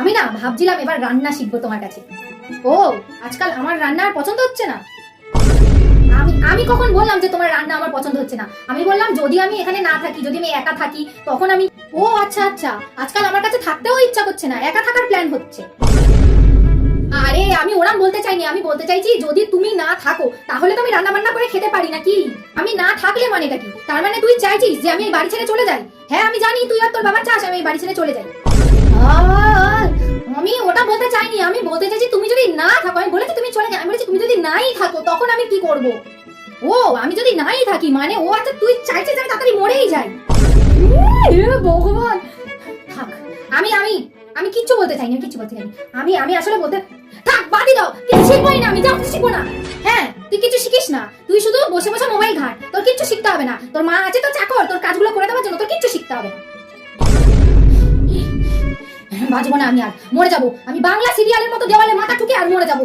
আমি না ভাবছিলাম এবার রান্না শিখব তোমার কাছে। ও, আজকাল আমার রান্না আর পছন্দ হচ্ছে না। আমি আমি কখন বললাম যে তোমার রান্না আমার পছন্দ হচ্ছে না? আমি বললাম, যদি আমি এখানে না থাকি, যদি আমি একা থাকি, তখন আমি, ও আচ্ছা আচ্ছা আজকাল আমার কাছে থাকতেও ইচ্ছা করছে না, একা থাকার প্ল্যান হচ্ছে। আরে, আমি ওরাম বলতে চাইনি, আমি বলতে চাইছি যদি তুমি না থাকো, তাহলে তো আমি রান্না বান্না করে খেতে পারি নাকি? আমি না থাকলে মানেটা কি? তার মানে তুই চাইছিস যে আমি এই বাড়ি ছেড়ে চলে যাই? হ্যাঁ আমি জানি তুই আর তোর বাবা চাস আমি এই বাড়ি ছেড়ে চলে যাই। চাইনি আমি বলতে চাইছি তুমি যদি না থাকো, আমি বলেছি তুমি চলে যাও আমি বলেছি তুমি যদি নাই থাকো, তখন আমি কি করব? ও, আমি যদি নাই থাকি মানে ও আচ্ছা তুই চাইছিস আমি তাড়াতাড়ি মরেই যাই। ভগবান! থাক, আমি আমি আমি কিচ্ছু বলতে চাইনি, আমি কিচ্ছু বলতে চাইনি। আমি আমি আসলে বলতে, থাক বাদি দাও কিছু শিখবোই না, আমি যাও কিছু শিখব না। হ্যাঁ তুই কিছু শিখিস না, তুই শুধু বসে বসে মোবাইল ঘাট, তোর কিচ্ছু শিখতে হবে না। তোর মা আছে তো চাকর, তোর কাজগুলো করে দেওয়ার জন্য তোর কিচ্ছু শিখতে হবে না। বাজবো না আমি আর। মরে যাব। আমি বাংলা সিরিয়ালের মতো দেওয়ালে মাথা ঠুকে আর মরে যাব।